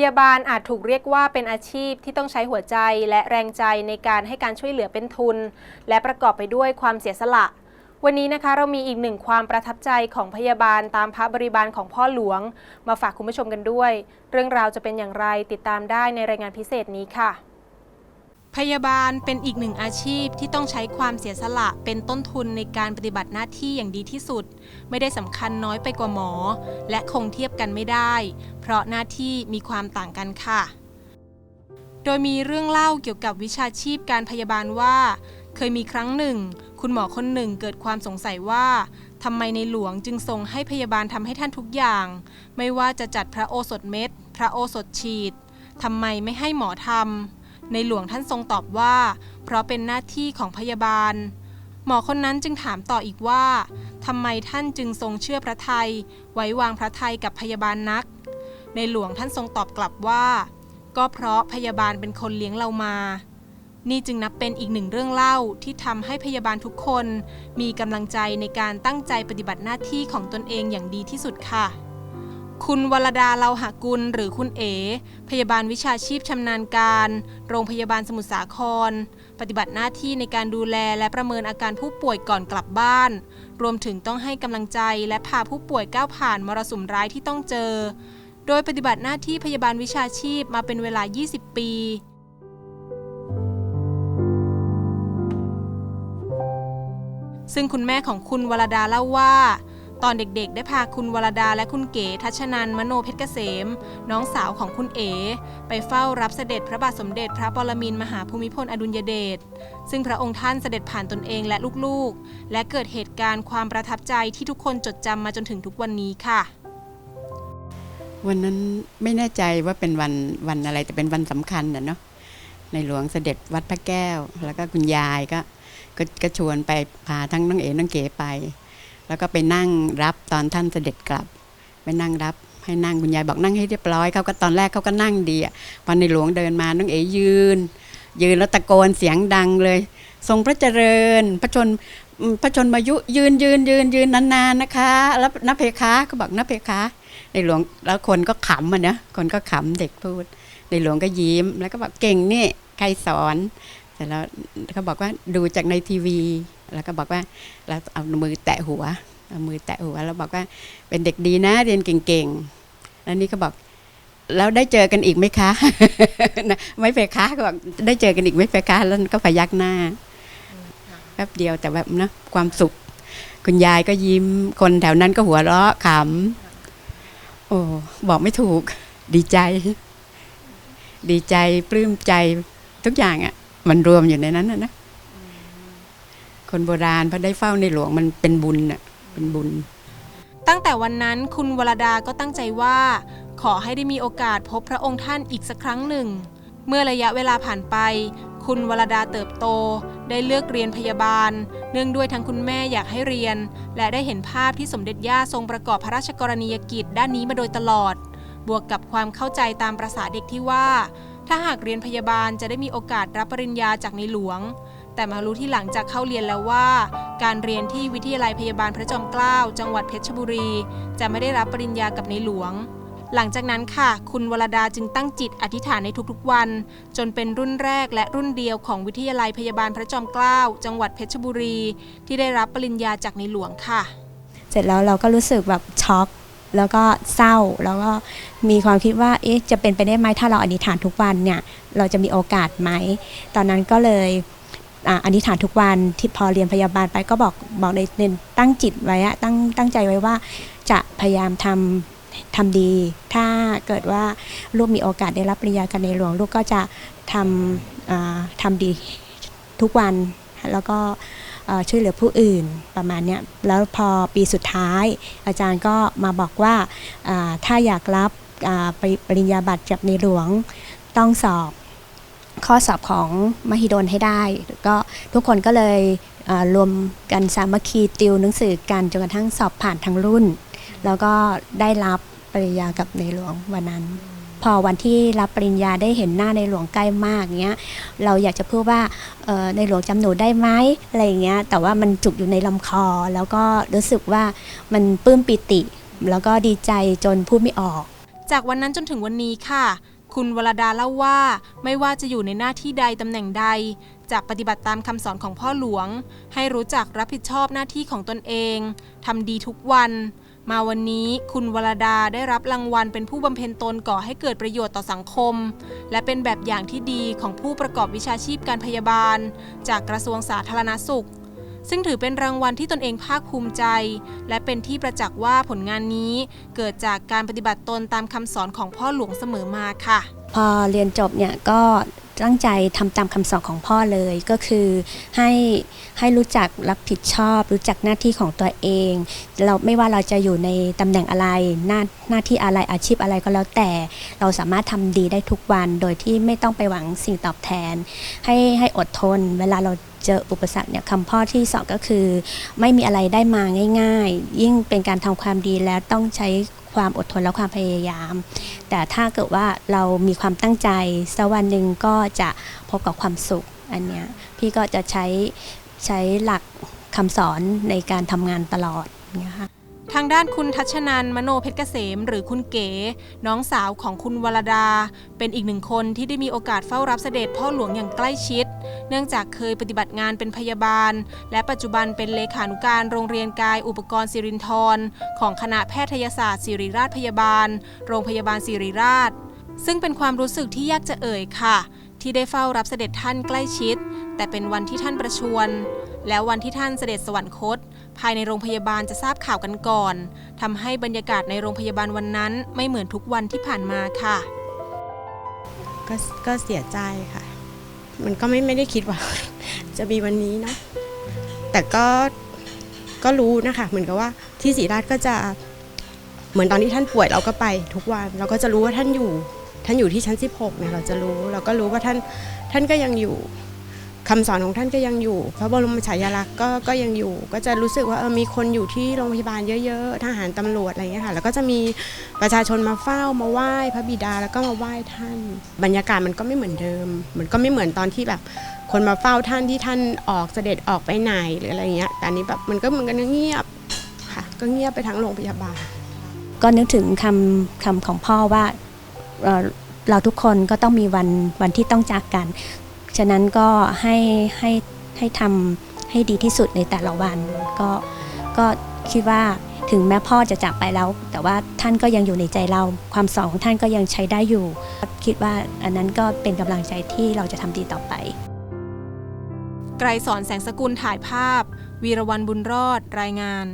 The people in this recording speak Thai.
พยาบาลอาจถูกเรียกว่าเป็นอาชีพที่ต้องใช้หัวใจและแรงใจในการให้การช่วยเหลือเป็นทุน และประกอบไปด้วยความเสียสละ วันนี้นะคะเรามีอีกหนึ่งความประทับใจของพยาบาลตามพระบริบาลของพ่อหลวง มาฝากคุณผู้ชมกันด้วย เรื่องราวจะเป็นอย่างไรติดตามได้ในรายงานพิเศษนี้ค่ะ พยาบาลเป็นอีกหนึ่งอาชีพที่ต้องใช้ความเสียสละเป็นต้นทุนในการปฏิบัติหน้าที่อย่างดีที่สุด ไม่ได้สำคัญน้อยไปกว่าหมอ และคงเทียบกันไม่ได้ เพราะหน้าที่มีความต่างกันค่ะ โดยมีเรื่องเล่าเกี่ยวกับวิชาชีพการพยาบาลว่า เคยมีครั้งหนึ่ง คุณหมอคนหนึ่งเกิดความสงสัยว่าทำไมในหลวงจึงทรงให้พยาบาลทำให้ท่านทุกอย่าง ไม่ว่าจะจัดพระโอสถเม็ด พระโอสถฉีดทำไมไม่ให้หมอทำ ในหลวงท่านทรงตอบว่า เพราะเป็นหน้าที่ของพยาบาล หมอคนนั้นจึงถามต่ออีกว่าทำไมท่านจึงทรงเชื่อพระไทย ไว้วางพระไทยกับพยาบาลนัก ในหลวงท่านทรงตอบกลับว่า ก็เพราะพยาบาลเป็นคนเลี้ยงเรามา นี่จึงนับเป็นอีกหนึ่งเรื่องเล่าที่ทำให้พยาบาลทุกคน มีกำลังใจในการตั้งใจปฏิบัติหน้าที่ของตนเองอย่างดีที่สุดค่ะ คุณวรดาเลาหากุลหรือคุณเอพยาบาลวิชาชีพชำนาญการ โรงพยาบาลสมุทรสาคร ปฏิบัติหน้าที่ในการดูแลและประเมินอาการผู้ป่วยก่อนกลับบ้าน รวมถึงต้องให้กำลังใจและพาผู้ป่วยก้าวผ่านมรสุมร้ายที่ต้องเจอ โดยปฏิบัติหน้าที่พยาบาลวิชาชีพมาเป็นเวลา 20 ปีซึ่งคุณแม่ของคุณวรดาเล่าว่า ตอนเด็กๆ ได้พาคุณวรดาและคุณเก๋ทัชนันมโนเพชรเกษม น้องสาวของคุณเอ๋ ไปเฝ้ารับเสด็จพระบาทสมเด็จพระปรมินมหาภูมิพลอดุลยเดชซึ่งพระองค์ท่านเสด็จผ่านตนเองและลูกๆ และเกิดเหตุการณ์ความประทับใจที่ทุกคนจดจำมาจนถึงทุกวันนี้ค่ะ วันนั้นไม่แน่ใจว่าเป็นวันวันอะไรแต่เป็นวันสำคัญนะเนาะในหลวงเสด็จวัดพระแก้ว แล้วก็คุณยายก็ก็ก็ชวนไปพาทั้งน้องเอ๋น้องเก๋ไป แล้วก็ไปนั่งรับตอนท่านเสด็จกลับ ไปนั่งรับให้นั่งคุณยายบอกนั่งให้เรียบร้อยเขาก็ตอนแรกเขาก็นั่งดีอะพอในหลวงเดินมาน้องเอ๋ยืน ยืนแล้วตะโกนเสียงดังเลย ทรงพระเจริญ พระชนพระชนมายุยืนยืนยืนยืนนานๆนะคะ แล้วนับเพคะก็บอกนับเพคะในหลวงแล้วคนก็ขำอะนะคนก็ขำเด็กพูด ในหลวงก็ยิ้มแล้วก็บอกเก่งนี่ใครสอน เสร็จแล้วเขาบอกว่าดูจากในทีวี แล้วก็บอกว่าแล้วเอามือแตะหัวเอามือแตะหัวแล้วบอกว่าเป็นเด็กดีนะเรียนเก่งๆแล้วนี่ก็บอกแล้วได้เจอกันอีกไหมคะนะไม่ไปคะก็บอกได้เจอกันอีกไหมไปคะแล้วก็พยักหน้าแป๊บเดียวแต่แบบนะความสุข คุณยายก็ยิ้มคนแถวนั้นก็หัวเราะขำโอ้บอกไม่ถูก ดีใจ ดีใจปลื้มใจทุกอย่างอะ่ะ มันรวมอยู่ในนั้นนะนะคนโบราณพอได้เฝ้าในหลวงมันเป็นบุญอะเป็นบุญ ตั้งแต่วันนั้นคุณวรดาก็ตั้งใจว่า ขอให้ได้มีโอกาสพบพระองค์ท่านอีกสักครั้งหนึ่ง เมื่อระยะเวลาผ่านไป คุณวรดาเติบโต ได้เลือกเรียนพยาบาล เนื่องด้วยทั้งคุณแม่อยากให้เรียน และได้เห็นภาพที่สมเด็จย่าทรงประกอบพระราชกรณียกิจด้านนี้มาโดยตลอด บวกกับความเข้าใจตามประษาเด็กที่ว่า ถ้าหากเรียนพยาบาลจะได้มีโอกาสรับปริญญาจากในหลวง แต่มารู้ที่หลังจากเข้าเรียนแล้วว่า การเรียนที่วิทยาลัยพยาบาลพระจอมเกล้าจังหวัดเพชรบุรี จะไม่ได้รับปริญญากับในหลวง หลังจากนั้นค่ะ คุณวรดาจึงตั้งจิตอธิษฐานในทุกๆวัน จนเป็นรุ่นแรกและรุ่นเดียวของวิทยาลัยพยาบาลพระจอมเกล้าจังหวัดเพชรบุรี ที่ได้รับปริญญาจากในหลวงค่ะ เสร็จแล้วเราก็รู้สึกแบบช็อก แล้วก็เศร้าแล้วก็มีความคิดว่าเอ๊ะจะเป็นไปได้ไหมถ้าเราอธิษฐานทุกวันเนี่ยเราจะมีโอกาสไหม ตอนนั้นก็เลยอธิษฐานทุกวันที่พอเรียนพยาบาลไปก็บอกบอกในเน้นตั้งจิตไว้ตั้งตั้งใจไว้ว่าจะพยายามทำทำดี ถ้าเกิดว่าลูกมีโอกาสได้รับปริญญากันในหลวง ลูกก็จะทำทำดีทุกวันแล้วก็ ช่วยเหลือผู้อื่นประมาณนี้แล้วพอปีสุดท้าย อาจารย์ก็มาบอกว่าถ้าอยากรับปริปริญญาบัตรจากในหลวงต้องสอบข้อสอบของมหิดลให้ได้ ก็ทุกคนก็เลยรวมกันสามัคคีติวหนังสือกันจนกระทั่งสอบผ่านทั้งรุ่น แล้วก็ได้รับปริญญากับในหลวงวันนั้น พอวันที่รับปริญญาได้เห็นหน้าในหลวงใกล้มากเงี้ยเราอยากจะพูดว่าในหลวงจำหนูได้ไหมอะไรเงี้ยแต่ว่ามันจุกอยู่ในลำคอ แล้วก็รู้สึกว่ามันปลื้มปิติ แล้วก็ดีใจจนพูดไม่ออก จากวันนั้นจนถึงวันนี้ค่ะ คุณวรดาเล่าว่าไม่ว่าจะอยู่ในหน้าที่ใดตำแหน่งใดจะปฏิบัติตามคำสอนของพ่อหลวง ให้รู้จักรับผิดชอบหน้าที่ของตนเองทำดีทุกวัน มาวันนี้คุณวรดาได้รับรางวัลเป็นผู้บำเพ็ญตนก่อให้เกิดประโยชน์ต่อสังคม และเป็นแบบอย่างที่ดีของผู้ประกอบวิชาชีพการพยาบาล จากกระทรวงสาธารณสุข ซึ่งถือเป็นรางวัลที่ตนเองภาคภูมิใจ และเป็นที่ประจักษ์ว่าผลงานนี้เกิดจากการปฏิบัติตนตามคำสอนของพ่อหลวงเสมอมาค่ะ พอเรียนจบเนี่ยก็ตั้งใจทำตามคำสอนของพ่อเลยก็คือให้ให้รู้จักรับผิดชอบ รู้จักหน้าที่ของตัวเอง เราไม่ว่าเราจะอยู่ในตำแหน่งอะไร หน้าหน้าที่อะไรอาชีพอะไรก็แล้วแต่ เราสามารถทำดีได้ทุกวันโดยที่ไม่ต้องไปหวังสิ่งตอบแทน ให้ให้อดทน เวลาเรา เจออุปสรรคเนี่ยคำพ่อที่สอนก็คือ ไม่มีอะไรได้มาง่าย ๆ ยิ่งเป็นการทำความดีแล้วต้องใช้ความอดทนและความพยายาม แต่ถ้าเกิดว่าเรามีความตั้งใจสักวันหนึ่งก็จะพบกับความสุขอันเนี้ยพี่ก็จะใช้ใช้หลักคำสอนในการทำงานตลอดอย่างเงี้ยค่ะ ทางด้านคุณทัชนันมโนเพชรเกษม หรือคุณเก๋ น้องสาวของคุณวรดา เป็นอีกหนึ่งคนที่ได้มีโอกาสเฝ้ารับเสด็จพ่อหลวงอย่างใกล้ชิด เนื่องจากเคยปฏิบัติงานเป็นพยาบาล และปัจจุบันเป็นเลขานุการโรงเรียนกายอุปกรณ์สิรินทรของคณะแพทยศาสตร์ศิริราชพยาบาล โรงพยาบาลศิริราช ซึ่งเป็นความรู้สึกที่ยากจะเอ่ยค่ะ ที่ได้เฝ้ารับเสด็จท่านใกล้ชิด แต่เป็นวันที่ท่านประชวรแล้ววันที่ท่านเสด็จสวรรคต ภายในโรงพยาบาลจะทราบข่าวกันก่อนทำให้บรรยากาศในโรงพยาบาลวันนั้นไม่เหมือนทุกวันที่ผ่านมาค่ะ ก็ก็เสียใจค่ะ มันก็ไม่ไม่ได้คิดว่า จะมีวันนี้เนาะแต่ก็ก็รู้นะคะ เหมือนกับว่าที่ศรีราชก็จะเหมือนตอนที่ท่านป่วยเราก็ไปทุกวันเราก็จะรู้ว่าท่านอยู่ ท่านอยู่ที่ชั้น 16เนี่ยเราจะรู้ เราก็รู้ว่าท่านท่านก็ยังอยู่ คำสอนของท่านก็ยังอยู่ พระบรมฉายาลักษณ์ก็ก็ยังอยู่ ก็จะรู้สึกว่าเออมีคนอยู่ที่โรงพยาบาลเยอะๆ ทหารตำรวจอะไรอย่างเงี้ยค่ะ แล้วก็จะมีประชาชนมาเฝ้ามาไหว้พระบิดาแล้วก็มาไหว้ท่าน บรรยากาศมันก็ไม่เหมือนเดิม มันก็ไม่เหมือนตอนที่แบบ คนมาเฝ้าท่านที่ท่านออกเสด็จออกไปไหนหรืออะไรเงี้ย แต่อันนี้แบบมันก็เหมือนกันเงียบค่ะ ก็เงียบไปทั้งโรงพยาบาล ก็นึกถึงคำคำของพ่อว่าเราทุกคนก็ต้องมีวันวันที่ต้องจากกัน ฉะนั้นก็ให้ให้ให้ทำให้ดีที่สุดในแต่ละวัน ก็ก็คิดว่าถึงแม้พ่อจะจากไปแล้ว แต่ว่าท่านก็ยังอยู่ในใจเรา ความสอนของท่านก็ยังใช้ได้อยู่ คิดว่าอันนั้นก็เป็นกำลังใจที่เราจะทำดีต่อไป ไกรสอนแสงสกุลถ่ายภาพ วีรวันบุญรอดรายงาน